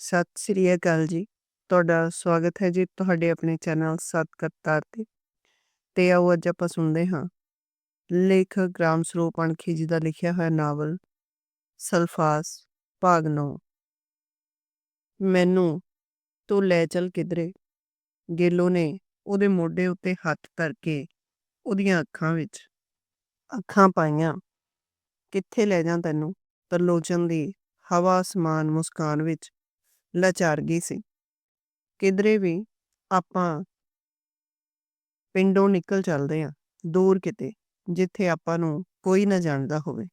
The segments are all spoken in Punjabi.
ਸਤਿ ਸ੍ਰੀ ਅਕਾਲ ਜੀ। ਤੁਹਾਡਾ ਸਵਾਗਤ ਹੈ ਜੀ ਤੁਹਾਡੇ ਆਪਣੇ ਚੈਨਲ ਸਤ ਕਰਤਾਰ ਤੇ। ਤੇ ਆਓ ਅੱਜ ਆਪਾਂ ਸੁਣਦੇ ਹਾਂ। ਲੇਖਕ ਰਾਮ ਸਰੂਪ ਅਣਖੀ ਜੀ ਦਾ ਲਿਖਿਆ ਹੋਇਆ ਨਾਵਲ, ਸਲਫਾਸ, ਭਾਗ 9 ਮੈਨੂੰ ਤੂੰ ਲੈ ਚੱਲ ਕਿਧਰੇ। ਗੇਲੋ ਨੇ ਉਹਦੇ ਮੋਢੇ ਉੱਤੇ ਹੱਥ ਧਰ ਕੇ ਉਹਦੀਆਂ ਅੱਖਾਂ ਵਿੱਚ ਅੱਖਾਂ ਪਾਈਆਂ। ਕਿੱਥੇ ਲੈ ਜਾਂ ਤੈਨੂੰ? ਤਰਲੋਚਨ ਦੀ ਹਵਾ ਸਮਾਨ ਮੁਸਕਾਨ ਵਿੱਚ ਲਾਚਾਰਗੀ ਸੀ। ਕਿਧਰੇ ਵੀ ਆਪਾਂ ਪਿੰਡੋਂ ਨਿਕਲ ਚੱਲਦੇ ਆ ਦੂਰ ਕਿਤੇ, ਜਿੱਥੇ ਆਪਾਂ ਨੂੰ ਕੋਈ ਨਾ ਜਾਣਦਾ ਹੋਵੇ।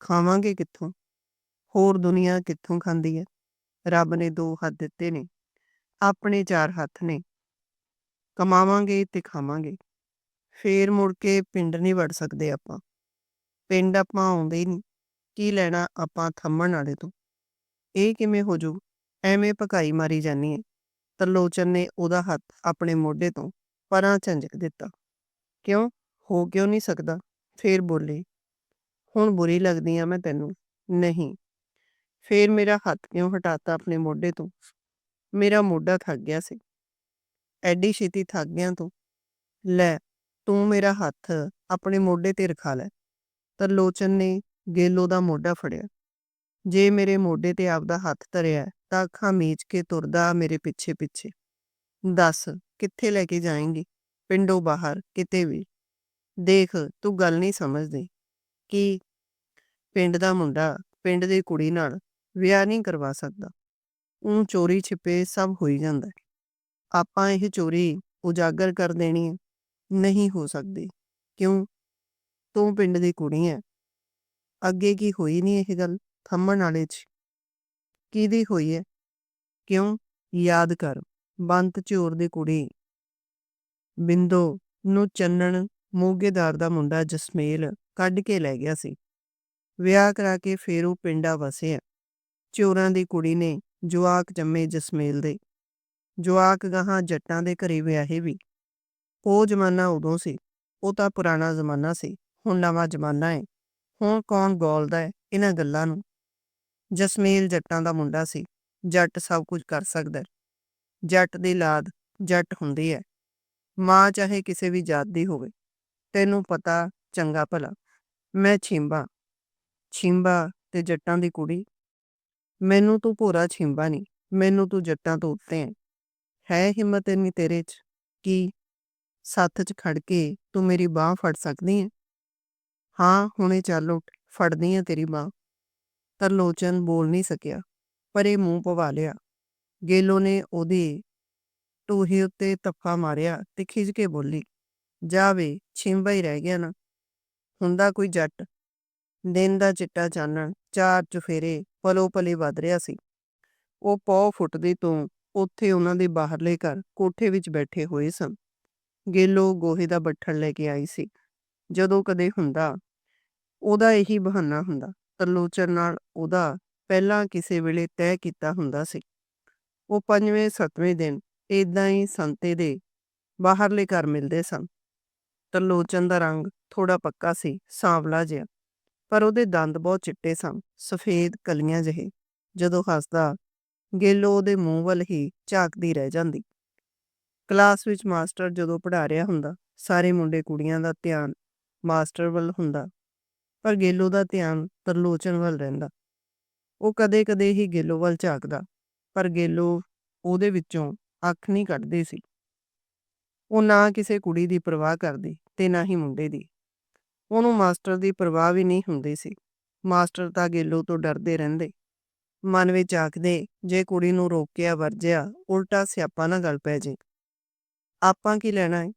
ਖਾਵਾਂਗੇ ਕਿੱਥੋਂ? ਹੋਰ ਦੁਨੀਆ ਕਿੱਥੋਂ ਖਾਂਦੀ ਹੈ? ਰੱਬ ਨੇ ਦੋ ਹੱਥ ਦਿੱਤੇ ਨੇ, ਆਪਣੇ ਚਾਰ ਹੱਥ ਨੇ। ਕਮਾਵਾਂਗੇ ਤੇ ਖਾਵਾਂਗੇ। ਫੇਰ ਮੁੜ ਕੇ ਪਿੰਡ ਨਹੀਂ ਵੜ ਸਕਦੇ ਆਪਾਂ। ਪਿੰਡ ਆਪਾਂ ਆਉਂਦੇ ਹੀ ਨਹੀਂ। ਕੀ ਲੈਣਾ ਆਪਾਂ ਥੰਮਣ ਵਾਲੇ ਤੋਂ? ਇਹ ਕਿਵੇਂ ਹੋ ਜੂ ਐਵੇਂ ਭਕਾਈ ਮਾਰੀ ਜਾਨੀ ਹੈ ਤਰਲੋਚਨ ਨੇ ਉਹਦਾ ਹੱਥ ਆਪਣੇ ਮੋਢੇ ਤੋਂ ਪਰਾਂ ਝੰਜਕ ਦਿੱਤਾ। ਕਿਉਂ? ਹੋ ਕਿਉਂ ਨਹੀਂ ਸਕਦਾ? ਫੇਰ ਬੋਲੀ, ਹੁਣ ਬੁਰੀ ਲੱਗਦੀ ਆ ਮੈਂ ਤੈਨੂੰ। ਨਹੀਂ। ਫੇਰ ਮੇਰਾ ਹੱਥ ਕਿਉਂ ਹਟਾਤਾ ਆਪਣੇ ਮੋਢੇ ਤੋਂ? ਮੇਰਾ ਮੋਢਾ ਥੱਕ ਗਿਆ ਸੀ। ਐਡੀ ਛੇਤੀ ਥੱਕ ਗਿਆ ਤੂੰ। ਲੈ, ਤੂੰ ਮੇਰਾ ਹੱਥ ਆਪਣੇ ਮੋਢੇ ਤੇ ਰਖਾ ਲੈ। ਤਰਲੋਚਨ ਨੇ ਗੇਲੋ ਦਾ ਮੋਢਾ ਫੜਿਆ। ਜੇ ਮੇਰੇ ਮੋਢੇ ਤੇ ਆਪਦਾ ਹੱਥ ਧਰਿਆ ਤਾਂ ਅੱਖਾਂ ਮੀਚ ਕੇ ਤੁਰਦਾ ਮੇਰੇ ਪਿੱਛੇ ਪਿੱਛੇ। ਦੱਸ, ਕਿੱਥੇ ਲੈ ਕੇ ਜਾਏਂਗੀ? ਪਿੰਡੋਂ ਬਾਹਰ, ਕਿਤੇ ਵੀ। ਦੇਖ, ਤੂੰ ਗੱਲ ਨਹੀਂ ਸਮਝਦੀ ਕਿ ਪਿੰਡ ਦਾ ਮੁੰਡਾ ਪਿੰਡ ਦੀ ਕੁੜੀ ਨਾਲ ਵਿਆਹ ਨਹੀਂ ਕਰਵਾ ਸਕਦਾ। ਉਹ ਚੋਰੀ ਛਿਪੇ ਸਭ ਹੋਈ ਜਾਂਦਾ ਆਪਾਂ ਇਹ ਚੋਰੀ ਉਜਾਗਰ ਕਰ ਦੇਣੀ ਹੈ। ਨਹੀਂ ਹੋ ਸਕਦੀ। ਕਿਉਂ? ਤੂੰ ਪਿੰਡ ਦੀ ਕੁੜੀ ਹੈ। ਅੱਗੇ ਕੀ ਹੋਈ ਨਹੀਂ ਇਹ ਗੱਲ? ਥੰਮਣ ਵਾਲੇ 'ਚ। ਕਿਹਦੀ ਹੋਈ ਹੈ ਕਿਉਂ? ਯਾਦ ਕਰ। ਬੰਤ ਚੋਰ ਦੀ ਕੁੜੀ। ਬਿੰਦੋ ਨੂੰ ਚੰਨਣ ਮੋਗੇਦਾਰ ਦਾ ਮੁੰਡਾ ਜਸਮੇਲ ਕੱਢ ਕੇ ਲੈ ਗਿਆ ਸੀ। ਵਿਆਹ ਕਰਾ ਕੇ ਫੇਰ ਉਹ ਪਿੰਡਾ ਵਸਿਆ। ਚੋਰਾਂ ਦੀ ਕੁੜੀ ਨੇ ਜਵਾਕ ਜੰਮੇ ਜਸਮੇਲ ਦੇ। ਜਵਾਕ ਗਾਹਾਂ ਜੱਟਾਂ ਦੇ ਘਰੇ ਵਿਆਹੇ ਵੀ। ਉਹ ਜ਼ਮਾਨਾ ਉਦੋਂ ਸੀ। ਉਹ ਤਾਂ ਪੁਰਾਣਾ ਜ਼ਮਾਨਾ ਸੀ। ਹੁਣ ਨਵਾਂ ਜ਼ਮਾਨਾ ਹੈ ਹੁਣ ਕੌਣ ਗੋਲਦਾ ਹੈ ਇਹਨਾਂ ਗੱਲਾਂ ਨੂੰ? ਜਸਮੇਲ ਜੱਟਾਂ ਦਾ ਮੁੰਡਾ ਸੀ। ਜੱਟ ਸਭ ਕੁਝ ਕਰ ਸਕਦਾ ਜੱਟ ਦੀ ਲਾਦ ਜੱਟ ਹੁੰਦੀ ਹੈ। ਮਾਂ ਚਾਹੇ ਕਿਸੇ ਵੀ ਜਾਤ ਦੀ ਹੋਵੇ। ਤੈਨੂੰ ਪਤਾ ਚੰਗਾ ਭਲਾ। ਮੈਂ ਛਿੰਬਾ। ਛਿੰਬਾ ਤੇ ਜੱਟਾਂ ਦੀ ਕੁੜੀ। ਮੈਨੂੰ ਤੂੰ ਭੋਰਾ ਛਿੰਬਾ ਨਹੀਂ ਮੈਨੂੰ ਤੂੰ ਜੱਟਾਂ ਤੋਂ ਉੱਤੇ ਹੈ ਹੈ ਹਿੰਮਤ ਇੰਨੀ ਤੇਰੇ 'ਚ ਕੀ ਸੱਥ 'ਚ ਖੜ ਕੇ ਤੂੰ ਮੇਰੀ ਬਾਹ ਫੜ ਸਕਦੀ ਹੈ ਹਾਂ, ਹੁਣੇ ਚੱਲ ਉੱਠ। ਫੜਦੀ ਹੈ ਤੇਰੀ ਬਾਹ। ਤਰਲੋਚਨ ਬੋਲ ਨਹੀਂ ਸਕਿਆ, ਪਰ ਇਹ ਮੂੰਹ ਪਵਾ ਲਿਆ। ਗੇਲੋ ਨੇ ਉਹਦੇ ਟੂਹੀ ਉੱਤੇ ਤੱਫਾ ਮਾਰਿਆ ਤੇ ਖਿੱਚ ਕੇ ਬੋਲੀ ਜਾਵੇ ਛਿੰਬਾ ਹੀ ਰਹਿ ਗਿਆ ਨਾ। ਹੁੰਦਾ ਕੋਈ ਜੱਟ। ਦਿਨ ਦਾ ਚਿੱਟਾ ਚਾਨਣ, ਚਾਰ ਚੁਫੇਰੇ ਪਲੋ ਪਲੇ ਵੱਧ ਰਿਹਾ ਸੀ। ਉਹ ਪੌ ਫੁੱਟਦੀ ਤੋਂ ਉੱਥੇ ਉਹਨਾਂ ਦੇ ਬਾਹਰਲੇ ਘਰ ਕੋਠੇ ਵਿੱਚ ਬੈਠੇ ਹੋਏ ਸਨ। ਗੇਲੋ ਗੋਹੇ ਦਾ ਬੱਠਲ ਲੈ ਕੇ ਆਈ ਸੀ। ਜਦੋਂ ਕਦੇ ਹੁੰਦਾ, ਉਹਦਾ ਇਹੀ ਬਹਾਨਾ ਹੁੰਦਾ ਤਰਲੋਚਨ ਨਾਲ ਉਹਦਾ ਪਹਿਲਾਂ ਕਿਸੇ ਵੇਲੇ ਤੈਅ ਕੀਤਾ ਹੁੰਦਾ ਸੀ। ਉਹ ਪੰਜਵੇਂ, ਸੱਤਵੇਂ ਦਿਨ ਇਦਾਂ ਹੀ ਸੰਤੇ ਦੇ ਬਾਹਰਲੇ ਘਰ ਮਿਲਦੇ ਸਨ। ਤਰਲੋਚਨ ਦਾ ਰੰਗ ਥੋੜਾ ਪੱਕਾ ਸੀ, ਸਾਂਵਲਾ ਜਿਹਾ, ਪਰ ਉਹਦੇ ਦੰਦ ਬਹੁਤ ਚਿੱਟੇ ਸਨ, ਸਫੇਦ ਕਲੀਆਂ ਜਿਹੇ, ਜਦੋਂ ਹੱਸਦਾ ਗੇਲੋ ਉਹਦੇ ਮੂੰਹ ਵੱਲ ਹੀ ਝਾਕਦੀ ਰਹਿ ਜਾਂਦੀ। ਕਲਾਸ ਵਿੱਚ ਮਾਸਟਰ ਜਦੋਂ ਪੜ੍ਹਾ ਰਿਹਾ ਹੁੰਦਾ, ਸਾਰੇ ਮੁੰਡੇ ਕੁੜੀਆਂ ਦਾ ਧਿਆਨ ਮਾਸਟਰ ਵੱਲ ਹੁੰਦਾ। ਪਰ ਗੇਲੋ ਦਾ ਧਿਆਨ ਤਰਲੋਚਨ ਵੱਲ ਰਹਿੰਦਾ। ਉਹ ਕਦੇ-ਕਦੇ ਹੀ ਗੇਲੋ ਵੱਲ ਝਾਕਦਾ, ਪਰ ਗੇਲੋ ਉਹਦੇ ਵਿੱਚੋਂ ਅੱਖ ਨਹੀਂ ਕੱਢਦੀ ਸੀ। ਉਹ ਨਾ ਕਿਸੇ ਕੁੜੀ ਦੀ ਪਰਵਾਹ ਕਰਦੀ ਤੇ ਨਾ ਹੀ ਮੁੰਡੇ ਦੀ। ਉਹਨੂੰ ਮਾਸਟਰ ਦੀ ਪਰਵਾਹ ਵੀ ਨਹੀਂ ਹੁੰਦੀ ਸੀ। ਮਾਸਟਰ ਤਾਂ ਗੇਲੋ ਤੋਂ ਡਰਦੇ ਰਹਿੰਦੇ। ਮਨ ਵਿੱਚ ਆਖਦੇ, ਜੇ ਕੁੜੀ ਨੂੰ ਰੋਕਿਆ ਵਰਜਿਆ, ਉਲਟਾ ਸਿਆਪਾ ਨਾ ਗੱਲ ਪੈ ਜੇ। ਆਪਾਂ ਕੀ ਲੈਣਾ ਹੈ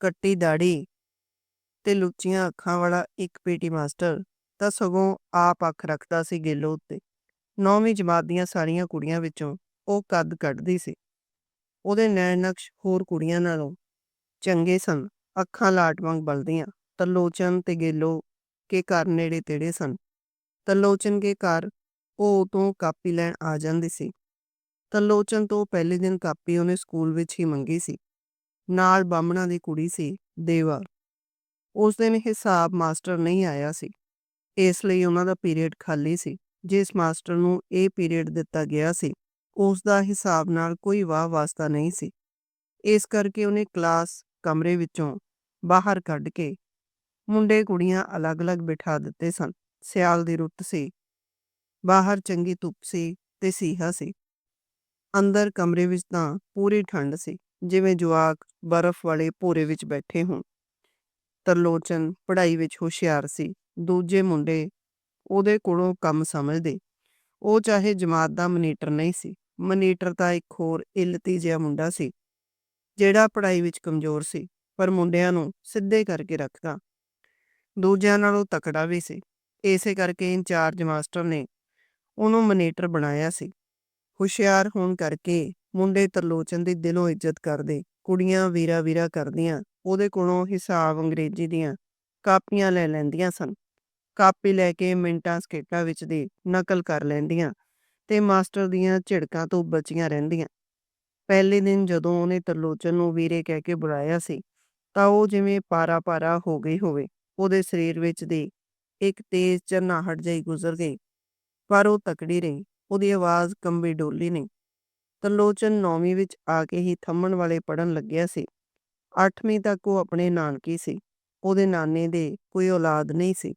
ਕੱਟੀ ਦਾੜੀ ਤੇ ਲੁੱਚੀਆਂ ਅੱਖਾਂ ਵਾਲਾ ਇੱਕ ਪੀਟੀ ਮਾਸਟਰ ਤਾਂ ਸਗੋਂ ਆਪ ਅੱਖ ਰੱਖਦਾ ਸੀ ਗੇਲੋ ਉੱਤੇ। ਨੌਵੀਂ ਜਮਾਤ ਦੀਆਂ ਸਾਰੀਆਂ ਕੁੜੀਆਂ ਵਿੱਚੋਂ ਉਹ ਕੱਦ ਕੱਢਦੀ ਸੀ। ਉਹਦੇ ਨੈਣ ਨਕਸ਼ ਹੋਰ ਕੁੜੀਆਂ ਨਾਲੋਂ ਚੰਗੇ ਸਨ। ਅੱਖਾਂ ਲਾਟ ਵਾਂਗ ਬਲਦੀਆਂ। ਤਲੋਚਨ ਤੇ ਗੇਲੋ ਕੇ ਘਰ ਨੇੜੇ ਤੇੜੇ ਸਨ। ਤਲੋਚਨ ਕੇ ਘਰ ਉਹ ਤੋਂ ਕਾਪੀ ਲੈਣ ਆ ਜਾਂਦੀ ਸੀ। ਤਲੋਚਨ ਤੋਂ ਪਹਿਲੇ ਦਿਨ ਕਾਪੀ ਉਹਨੇ ਸਕੂਲ ਵਿੱਚ ਹੀ ਮੰਗੀ ਸੀ। ਨਾਲ ਬਾਹਮਣਾ ਦੀ ਕੁੜੀ ਸੀ ਦੇਵਾ। ਉਸ ਦਿਨ ਹਿਸਾਬ ਮਾਸਟਰ ਨਹੀਂ ਆਇਆ ਸੀ। ਇਸ ਲਈ ਉਹਨਾਂ ਦਾ ਪੀਰੀਅਡ ਖਾਲੀ ਸੀ, ਜਿਸ ਮਾਸਟਰ ਨੂੰ ਇਹ ਪੀਰੀਅਡ ਦਿੱਤਾ ਗਿਆ ਸੀ। ਉਸ ਦਾ ਹਿਸਾਬ ਨਾਲ ਕੋਈ ਵਾਹ ਵਾਸਤਾ ਨਹੀਂ ਸੀ। ਇਸ ਕਰਕੇ ਉਹਨੇ ਕਲਾਸ ਕਮਰੇ ਵਿੱਚੋਂ ਬਾਹਰ ਕੱਢ ਕੇ ਮੁੰਡੇ ਕੁੜੀਆਂ ਅਲੱਗ-ਅਲੱਗ ਬਿਠਾ ਦਿੱਤੇ ਸਨ। ਸਿਆਲ ਦੀ ਰੁੱਤ ਸੀ, ਬਾਹਰ ਚੰਗੀ ਧੁੱਪ ਸੀ ਤੇ ਸੀਹਾ ਸੀ। ਅੰਦਰ ਕਮਰੇ ਵਿੱਚ ਤਾਂ ਪੂਰੀ ਠੰਡ ਸੀ, ਜਿਵੇਂ ਜਵਾਕ ਬਰਫ਼ ਵਾਲੇ ਭੋਰੇ ਵਿੱਚ ਬੈਠੇ ਹੋਣ। ਤਰਲੋਚਨ ਪੜ੍ਹਾਈ ਵਿੱਚ ਹੁਸ਼ਿਆਰ ਸੀ। ਦੂਜੇ ਮੁੰਡੇ ਉਹਦੇ ਕੋਲੋਂ ਕੰਮ ਸਮਝਦੇ ਉਹ ਚਾਹੇ ਜਮਾਤ ਦਾ ਮਨੀਟਰ ਨਹੀਂ ਸੀ। ਮਨੀਟਰ ਤਾਂ ਇੱਕ ਹੋਰ ਇਲਤੀ ਜਿਹਾ ਮੁੰਡਾ ਸੀ, ਜਿਹੜਾ ਪੜ੍ਹਾਈ ਵਿੱਚ ਕਮਜ਼ੋਰ ਸੀ, ਪਰ ਮੁੰਡਿਆਂ ਨੂੰ ਸਿੱਧੇ ਕਰਕੇ ਰੱਖਦਾ। ਦੂਜਿਆਂ ਨਾਲੋਂ ਤਕੜਾ ਵੀ ਸੀ। ਇਸੇ ਕਰਕੇ ਇੰਚਾਰਜ ਮਾਸਟਰ ਨੇ ਉਹਨੂੰ ਮਨੀਟਰ ਬਣਾਇਆ ਸੀ। ਹੁਸ਼ਿਆਰ ਹੋਣ ਕਰਕੇ ਮੁੰਡੇ ਤਰਲੋਚਨ ਦੀ ਦਿਲੋਂ ਇੱਜ਼ਤ ਕਰਦੇ ਕੁੜੀਆਂ ਵੀਰਾ ਵੀਰਾ ਕਰਦੀਆਂ, ਉਹਦੇ ਕੋਲੋਂ ਹਿਸਾਬ ਅੰਗਰੇਜ਼ੀ ਦੀਆਂ ਕਾਪੀਆਂ ਲੈ ਲੈਂਦੀਆਂ ਸਨ। ਕਾਪੀ ਲੈ ਕੇ ਮਿੰਟਾਂ ਸਕੇਟਾਂ ਵਿੱਚ ਦੀ ਨਕਲ ਕਰ ਲੈਂਦੀਆਂ ਤੇ ਮਾਸਟਰ ਦੀਆਂ ਝਿੜਕਾਂ ਤੋਂ ਬਚੀਆਂ ਰਹਿੰਦੀਆਂ। ਪਹਿਲੇ ਦਿਨ ਜਦੋਂ ਉਹਨੇ ਤਰਲੋਚਨ ਨੂੰ ਵੀਰੇ ਕਹਿ ਕੇ ਬੁਲਾਇਆ ਸੀ, ਤਾਂ ਉਹ ਜਿਵੇਂ ਪਾਰਾ-ਪਾਰਾ ਹੋ ਗਈ ਹੋਵੇ, ਉਹਦੇ ਸਰੀਰ ਵਿੱਚ ਦੀ ਇੱਕ ਤੇਜ਼ ਝਰਨਾਹਟ ਜਿਹੀ ਗੁਜ਼ਰ ਗਈ, ਪਰ ਉਹ ਤਕੜੀ ਰਹੀ, ਉਹਦੀ ਆਵਾਜ਼ ਕੰਬੀ ਡੋਲੀ ਨਹੀਂ। ਤਰਲੋਚਨ ਨੌਵੀਂ ਵਿੱਚ ਆ ਕੇ ਹੀ ਥੰਮਣ ਵਾਲੇ ਪੜਨ ਲੱਗਿਆ ਸੀ। 8ਵੀਂ ਤੱਕ ਉਹ ਆਪਣੇ ਨਾਨਕੀ ਸੀ। ਉਹਦੇ ਨਾਨੇ ਦੇ ਕੋਈ ਔਲਾਦ ਨਹੀਂ ਸੀ।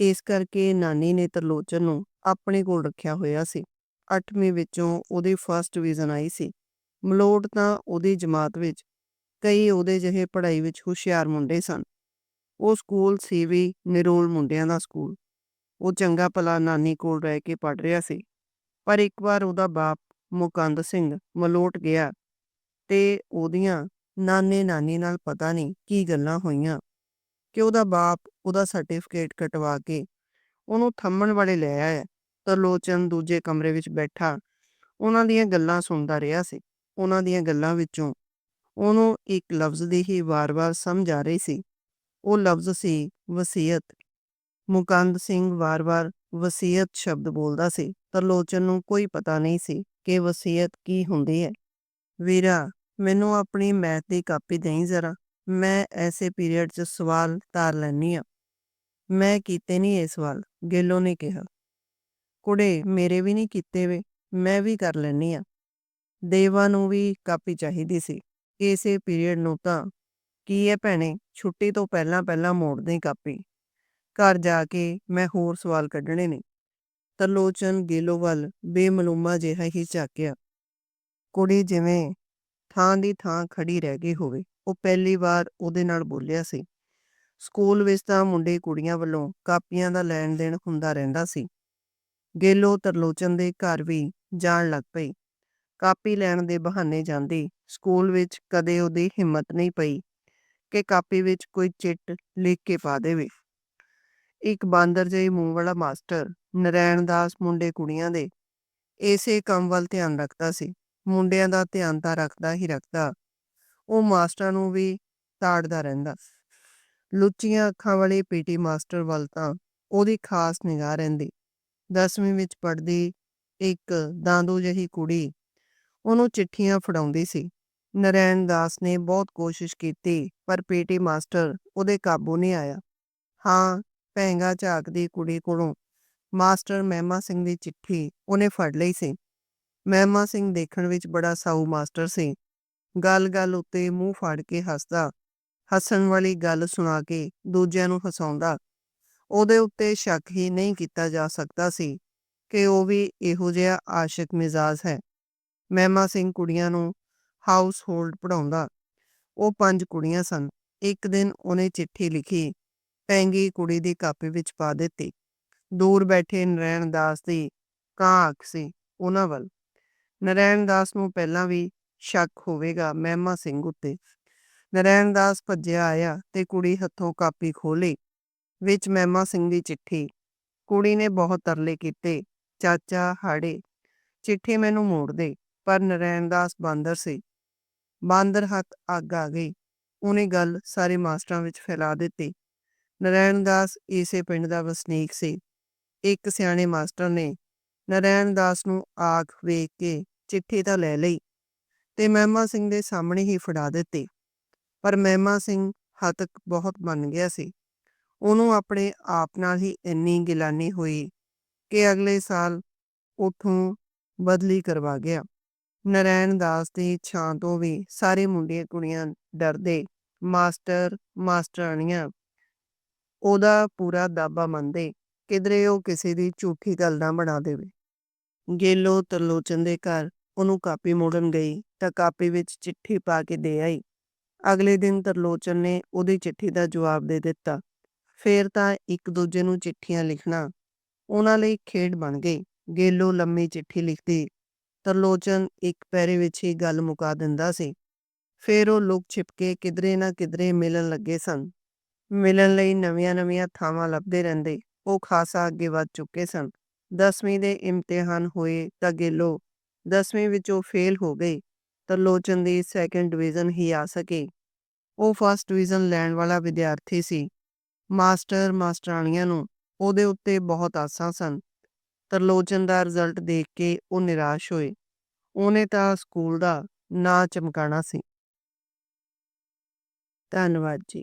ਇਸ ਕਰਕੇ ਨਾਨੀ ਨੇ ਤਰਲੋਚਨ ਨੂੰ ਆਪਣੇ ਕੋਲ ਰੱਖਿਆ ਹੋਇਆ ਸੀ। 8ਵੀਂ ਵਿੱਚੋਂ ਉਹਦੀ ਫਸਟ ਡਿਵੀਜ਼ਨ ਆਈ ਸੀ। ਮਲੋਟ ਤਾਂ ਉਹਦੀ ਜਮਾਤ ਵਿੱਚ ਕਈ ਉਹਦੇ ਜਿਹੇ ਪੜ੍ਹਾਈ ਵਿੱਚ ਹੁਸ਼ਿਆਰ ਮੁੰਡੇ ਸਨ। ਉਹ ਸਕੂਲ ਸੀ ਵੀ ਨਿਰੋਲ ਮੁੰਡਿਆਂ ਦਾ ਸਕੂਲ। ਉਹ ਚੰਗਾ ਭਲਾ ਨਾਨੀ ਕੋਲ ਰਹਿ ਕੇ ਪੜ ਰਿਹਾ ਸੀ। ਪਰ ਇੱਕ ਵਾਰ ਉਹਦਾ ਬਾਪ ਮੁਕੰਦ ਸਿੰਘ ਮਲੋਟ ਗਿਆ ਤੇ ਉਹਦੀਆਂ ਨਾਨੇ ਨਾਨੀ ਨਾਲ ਪਤਾ ਨਹੀਂ ਕੀ ਗੱਲਾਂ ਹੋਈਆਂ ਕਿ ਉਹਦਾ ਬਾਪ ਉਹਦਾ ਸਰਟੀਫਿਕੇਟ ਕਟਵਾ ਕੇ ਉਹਨੂੰ ਥੰਮਣ ਵਾਲੇ ਲੈ ਆਇਆ ਤਰਲੋਚਨ ਦੂਜੇ ਕਮਰੇ ਵਿੱਚ ਬੈਠਾ, ਉਹਨਾਂ ਦੀਆਂ ਗੱਲਾਂ ਸੁਣਦਾ ਰਿਹਾ ਸੀ। ਉਹਨਾਂ ਦੀਆਂ ਗੱਲਾਂ ਵਿੱਚੋਂ ਉਹਨੂੰ ਇੱਕ ਲਫ਼ਜ਼ ਦੀ ਹੀ ਵਾਰ-ਵਾਰ ਸਮਝ ਆ ਰਹੀ ਸੀ। ਉਹ ਲਫ਼ਜ਼ ਸੀ ਵਸੀਅਤ। ਮੁਕੰਦ ਸਿੰਘ ਵਾਰ-ਵਾਰ ਵਸੀਅਤ ਸ਼ਬਦ ਬੋਲਦਾ ਸੀ, ਤਾਂ ਲੋਚਨ ਨੂੰ ਕੋਈ ਪਤਾ ਨਹੀਂ ਸੀ ਕਿ ਵਸੀਅਤ ਕੀ ਹੁੰਦੀ ਹੈ। ਵੀਰਾ, ਮੈਨੂੰ ਆਪਣੀ ਮੈਥ ਦੀ ਕਾਪੀ ਦੇਈ ਜ਼ਰਾ। ਮੈਂ ਐਸੇ ਪੀਰੀਅਡ 'ਚ ਸਵਾਲ ਤਾਰ ਲੈਣੀ ਆ ਮੈਂ ਕੀਤੇ ਨਹੀਂ ਇਹ ਸਵਾਲ, ਗੇਲੋ ਨੇ ਕਿਹਾ। ਕੁੜੇ, ਮੇਰੇ ਵੀ ਨਹੀਂ ਕੀਤੇ ਵੇ, ਮੈਂ ਵੀ ਕਰ ਲੈਣੀ ਆ ਦੇਵਾ ਨੂੰ ਵੀ ਕਾਪੀ ਚਾਹੀਦੀ ਸੀ। ਇਸੇ ਪੀਰੀਅਡ ਨੂੰ ਤਾਂ, ਕੀ ਹੈ ਭੈਣੇ, ਛੁੱਟੀ ਤੋਂ ਪਹਿਲਾਂ ਪਹਿਲਾਂ ਮੋੜਦੇ ਕਾਪੀ। ਘਰ ਜਾ ਕੇ ਮੈਂ ਹੋਰ ਸਵਾਲ ਕੱਢਣੇ ਨੇ। ਤਰਲੋਚਨ ਗੇਲੋ ਵੱਲ ਬੇਮਲੂਮਾ ਜਿਹਾ ਹੀ ਝਾਕਿਆ। ਕੁੜੀ ਜਿਵੇਂ ਥਾਂ ਦੀ ਥਾਂ ਖੜੀ ਰਹਿ ਗਈ ਹੋਵੇ, ਉਹ ਪਹਿਲੀ ਵਾਰ ਉਹਦੇ ਨਾਲ ਬੋਲਿਆ ਸੀ। ਸਕੂਲ ਵਿੱਚ ਤਾਂ ਮੁੰਡੇ ਕੁੜੀਆਂ ਵੱਲੋਂ ਕਾਪੀਆਂ ਦਾ ਲੈਣ ਦੇਣ ਹੁੰਦਾ ਰਹਿੰਦਾ ਸੀ। ਗੇਲੋ ਤਰਲੋਚਨ ਦੇ ਘਰ ਵੀ ਜਾਣ ਲੱਗ ਪਈ। ਕਾਪੀ ਲੈਣ ਦੇ ਬਹਾਨੇ ਜਾਂਦੀ ਸਕੂਲ ਵਿੱਚ ਕਦੇ ਉਹਦੀ ਹਿੰਮਤ ਨਹੀਂ ਪਈ ਕਿ ਕਾਪੀ ਵਿੱਚ ਕੋਈ ਚਿੱਟ ਲਿਖ ਕੇ ਪਾ ਦੇਵੇ। ਇੱਕ ਬਾਂਦਰ ਜਿਹੀ ਮੂੰਹ ਵਾਲਾ ਮਾਸਟਰ, ਨਰੈਣ ਦਾਸ ਮੁੰਡੇ ਕੁੜੀਆਂ ਦੇ, ਇਸੇ ਕੰਮ ਵੱਲ ਧਿਆਨ ਰੱਖਦਾ ਸੀ। ਮੁੰਡਿਆਂ ਦਾ ਧਿਆਨ ਤਾਂ ਰੱਖਦਾ ਹੀ ਰੱਖਦਾ। ਉਹ ਮਾਸਟਰਾਂ ਨੂੰ ਵੀ ਤਾੜਦਾ ਰਹਿੰਦਾ। ਲੁੱਚੀਆਂ ਅੱਖਾਂ ਵਾਲੇ ਪੀਟੀ ਮਾਸਟਰ ਵੱਲ ਤਾਂ ਉਹਦੀ ਖਾਸ ਨਿਗਾਹ ਰਹਿੰਦੀ। 10ਵੀਂ ਵਿੱਚ ਪੜ੍ਹਦੀ ਇੱਕ ਦਾਂਦੂ ਜਿਹੀ ਕੁੜੀ, ਉਹਨੂੰ ਚਿੱਠੀਆਂ ਫੜਾਉਂਦੀ ਸੀ। ਨਰੈਣ ਦਾਸ ਨੇ ਬਹੁਤ ਕੋਸ਼ਿਸ਼ ਕੀਤੀ, ਪਰ ਪੀਟੀ ਮਾਸਟਰ ਉਹਦੇ ਕਾਬੂ ਨਹੀਂ ਆਇਆ। ਹਾਂ ਭੈਂਗਾ ਝਾਕਦੀ ਕੁੜੀ ਕੋਲੋਂ ਮਾਸਟਰ ਮਹਿਮਾ ਸਿੰਘ ਦੀ ਚਿੱਠੀ ਉਹਨੇ ਫੜ ਲਈ ਸੀ। ਮਹਿਮਾ ਸਿੰਘ ਦੇਖਣ ਵਿੱਚ ਬੜਾ ਸਾਊ ਮਾਸਟਰ ਸੀ। ਗੱਲ-ਗੱਲ ਉੱਤੇ ਮੂੰਹ ਫਾੜ ਕੇ ਹੱਸਦਾ, ਹੱਸਣ ਵਾਲੀ ਗੱਲ ਸੁਣਾ ਕੇ ਦੂਜਿਆਂ ਨੂੰ ਹਸਾਉਂਦਾ। ਉਹਦੇ ਉੱਤੇ ਸ਼ੱਕ ਹੀ ਨਹੀਂ ਕੀਤਾ ਜਾ ਸਕਦਾ ਸੀ ਕਿ ਉਹ ਵੀ ਇਹੋ ਜਿਹਾ ਆਸ਼ਿਕ ਮਿਜ਼ਾਜ ਹੈ। ਮਹਿਮਾ ਸਿੰਘ ਕੁੜੀਆਂ ਨੂੰ ਹਾਊਸ ਹੋਲਡ ਪੜਾਉਂਦਾ ਉਹ ਪੰਜ ਕੁੜੀਆਂ ਸਨ। ਇੱਕ ਦਿਨ ਉਹਨੇ ਚਿੱਠੀ ਲਿਖੀ ਪੈਂਗੀ ਕੁੜੀ ਦੀ ਕਾਪੀ ਵਿੱਚ ਪਾ ਦਿੱਤੀ। ਦੂਰ ਬੈਠੇ ਨਰੈਣ ਦਾਸ ਦੀ ਕਾਂ ਅੱਖ ਸੀ ਉਹਨਾਂ ਵੱਲ। ਨਰੈਣ ਦਾਸ ਨੂੰ ਪਹਿਲਾਂ ਵੀ ਸ਼ੱਕ ਹੋਵੇਗਾ ਮਹਿਮਾ ਸਿੰਘ ਉੱਤੇ। ਨਰੈਣ ਦਾਸ ਭੱਜਿਆ ਆਇਆ ਤੇ ਕੁੜੀ ਹੱਥੋਂ ਕਾਪੀ ਖੋਲੀ ਵਿੱਚ ਮਹਿਮਾ ਸਿੰਘ ਦੀ ਚਿੱਠੀ। ਕੁੜੀ ਨੇ ਬਹੁਤ ਤਰਲੇ ਕੀਤੇ, ਚਾਚਾ, ਹਾੜੇ, ਚਿੱਠੀ ਮੈਨੂੰ ਮੋੜ ਦੇ। ਪਰ ਨਰੈਣ ਦਾਸ ਬਾਂਦਰ ਸੀ। ਬਾਂਦਰ ਹੱਥ ਅੱਗ ਆ ਗਈ। ਉਹਨੇ ਗੱਲ ਸਾਰੇ ਮਾਸਟਰਾਂ ਵਿੱਚ ਫੈਲਾ ਦਿੱਤੀ। ਨਰੈਣ ਦਾਸ ਇਸੇ ਪਿੰਡ ਦਾ ਵਸਨੀਕ ਸੀ। ਇੱਕ ਸਿਆਣੇ ਮਾਸਟਰ ਨੇ ਨਰੈਣ ਦਾਸ ਨੂੰ ਆਖ ਵੇਖ ਕੇ ਚਿੱਠੀ ਤਾਂ ਲੈ ਲਈ ਤੇ ਮਹਿਮਾ ਸਿੰਘ ਦੇ ਸਾਹਮਣੇ ਹੀ ਫੜਾ ਦਿੱਤੀ। ਪਰ ਮਹਿਮਾ ਸਿੰਘ ਹੱਤਕ ਬਹੁਤ ਬਣ ਗਿਆ ਸੀ। ਉਹਨੂੰ ਆਪਣੇ ਆਪ ਨਾਲ ਹੀ ਇੰਨੀ ਗਿਲਾਨੀ ਹੋਈ ਕਿ ਅਗਲੇ ਸਾਲ ਉਥੋਂ ਬਦਲੀ ਕਰਵਾ ਗਿਆ। ਨਰੈਣ ਦਾਸ ਦੀ ਛਾਂ ਤੋਂ ਵੀ ਸਾਰੇ ਮੁੰਡੇ ਕੁੜੀਆਂ ਡਰਦੇ ਮਾਸਟਰ, ਮਾਸਟਰਾਣੀਆਂ ਉਹਦਾ ਪੂਰਾ ਦਾਬਾ ਮੰਨਦੇ ਕਿਧਰੇ ਉਹ ਕਿਸੇ ਦੀ ਝੂਠੀ ਗੱਲ ਨਾ ਬਣਾ ਦੇਵੇ। ਗੇਲੋ ਤਰਲੋਚਨ ਦੇ ਘਰ ਉਹਨੂੰ ਕਾਪੀ ਮੋੜਨ ਗਈ ਤਾਂ ਕਾਪੀ ਵਿੱਚ ਚਿੱਠੀ ਪਾ ਕੇ ਦੇ ਆਈ। ਅਗਲੇ ਦਿਨ ਤਰਲੋਚਨ ਨੇ ਉਹਦੀ ਚਿੱਠੀ ਦਾ ਜਵਾਬ ਦੇ ਦਿੱਤਾ। ਫੇਰ ਤਾਂ ਇੱਕ ਦੂਜੇ ਨੂੰ ਚਿੱਠੀਆਂ ਲਿਖਣਾ ਉਹਨਾਂ ਲਈ ਖੇਡ ਬਣ ਗਈ। ਗੇਲੋ ਲੰਮੀ ਚਿੱਠੀ ਲਿਖਦੀ ਤਰਲੋਚਨ ਇੱਕ ਪੈਰੇ ਵਿੱਚ ਹੀ ਗੱਲ ਮੁਕਾ ਦਿੰਦਾ ਸੀ। ਫੇਰ ਉਹ ਲੁਕ ਛਿਪਕੇ ਕਿਧਰੇ ਨਾ ਕਿਧਰੇ ਮਿਲਣ ਲੱਗੇ ਸਨ। ਮਿਲਣ ਲਈ ਨਵੀਆਂ-ਨਵੀਆਂ ਥਾਵਾਂ ਲੱਭਦੇ ਰਹਿੰਦੇ। ਉਹ ਖਾਸਾ ਅੱਗੇ ਵੱਧ ਚੁੱਕੇ ਸਨ। 10ਵੀਂ ਦੇ ਇਮਤਿਹਾਨ ਹੋਏ ਤਾਂ ਗੇਲੋ 10ਵੀਂ ਉਹ ਫੇਲ ਹੋ ਗਈ ਤਰਲੋਚਨ ਦੀ ਸੈਕੰਡ ਡਿਵੀਜ਼ਨ ਹੀ ਆ ਸਕੇ। ਉਹ ਫਸਟ ਡਿਵੀਜ਼ਨ ਲੈਣ ਵਾਲਾ ਵਿਦਿਆਰਥੀ ਸੀ। ਮਾਸਟਰ ਮਾਸਟਰਾਣੀਆਂ ਨੂੰ ਉਹਦੇ ਉੱਤੇ ਬਹੁਤ ਆਸਾਂ ਸਨ। ਤਰਲੋਚਨ ਦਾ ਰਿਜ਼ਲਟ ਦੇਖ ਕੇ ਉਹ ਨਿਰਾਸ਼ ਹੋਏ। ਉਹਨੇ ਤਾਂ ਸਕੂਲ ਦਾ ਨਾਂ ਚਮਕਾਣਾ ਸੀ। ਧੰਨਵਾਦ ਜੀ।